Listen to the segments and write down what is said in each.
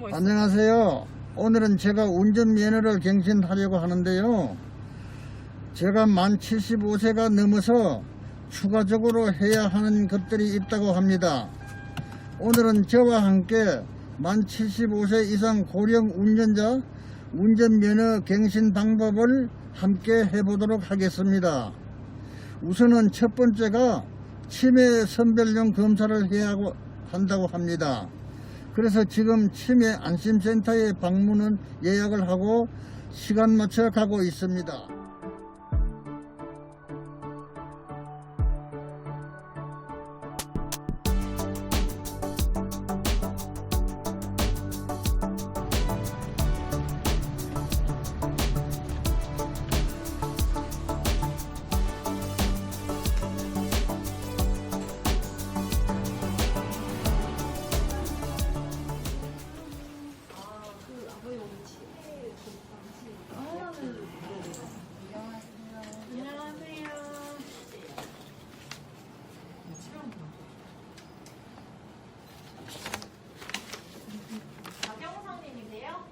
멋있어. 안녕하세요. 오늘은 제가 운전면허를 갱신하려고 하는데요. 제가 만 75세가 넘어서 추가적으로 해야 하는 것들이 있다고 합니다. 오늘은 저와 함께 만 75세 이상 고령 운전자 운전면허 갱신 방법을 함께 해보도록 하겠습니다. 우선은 첫 번째가 치매 선별용 검사를 해야 한다고 합니다. 그래서 지금 치매 안심센터에 방문은 예약을 하고 시간 맞춰 가고 있습니다.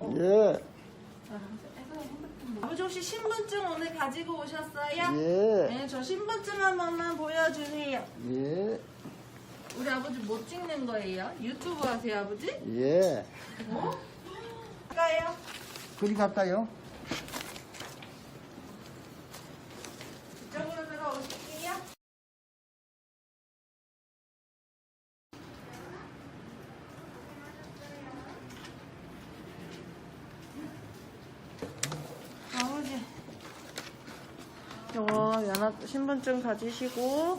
예, 아버지 혹시 신분증 오늘 가지고 오셨어요? 예, 네, 저 신분증 한 번만 보여주세요. 예, 우리 아버지 뭐 찍는 거예요? 유튜브 하세요, 아버지? 예. 가요. 그리 갈까요? 이쪽으로 들어오실게요. 아버지. 요 연합 신분증 가지시고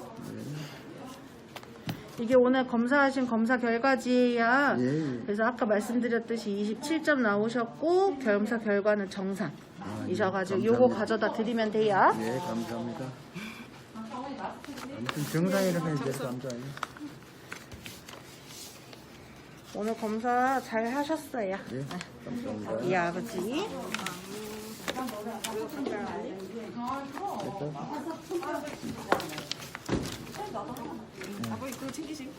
이게 오늘 검사하신 검사 결과지예요. 예. 그래서 아까 말씀드렸듯이 27점 나오셨고 검사 결과는 정상이셔가지고 요거 가져다 드리면 돼요. 예, 감사합니다. 아무튼 정상이라면 이제 감사해요. 오늘 검사 잘 하셨어요. 예, 감사합니다. 이 아버지. 챙기심.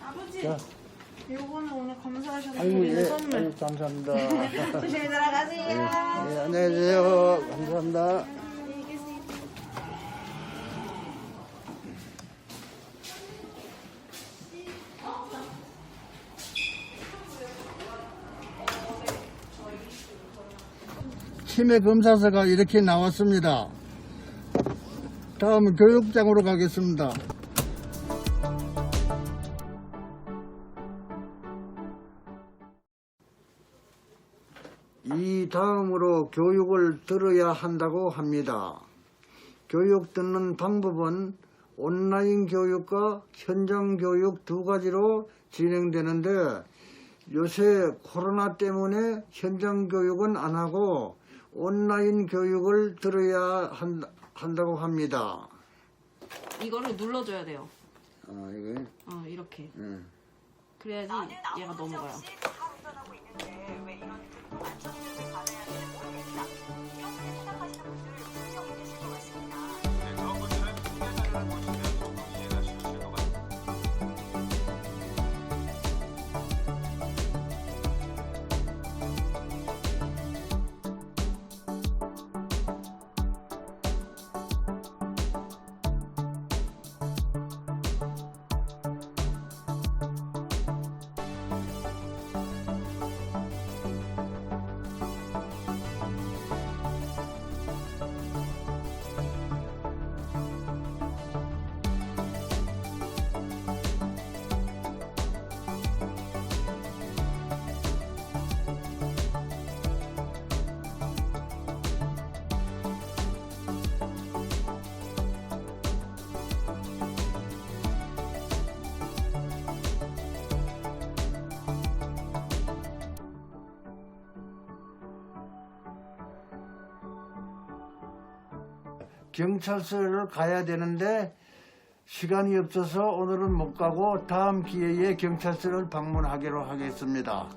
아버지, 자, 요거는 오늘 검사하셔서 아이고, 드리는 예, 선물. 아이고, 감사합니다. 조심히 들어가세요. 예, 안녕히 계세요. 감사합니다. 치매 검사서가 이렇게 나왔습니다. 다음은 교육장으로 가겠습니다. 이 다음으로 교육을 들어야 한다고 합니다. 교육 듣는 방법은 온라인 교육과 현장 교육 두 가지로 진행되는데 요새 코로나 때문에 현장 교육은 안 하고 온라인 교육을 들어야 한, 한다고 합니다. 이거를 눌러줘야 돼요. 아, 이거, 어, 이렇게. 음. 그래야지 얘가 넘어가요. 경찰서를 가야 되는데 시간이 없어서 오늘은 못 가고 다음 기회에 경찰서를 방문하기로 하겠습니다.